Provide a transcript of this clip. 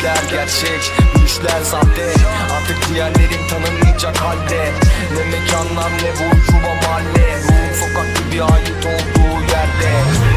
düşler gerçek Gülüşler sahte. Artık diğerlerim tanınmayacak halde. Ne mekanlar ne bu ucuba mahalle. Ruhum sokak gibi ait olduğu yerde.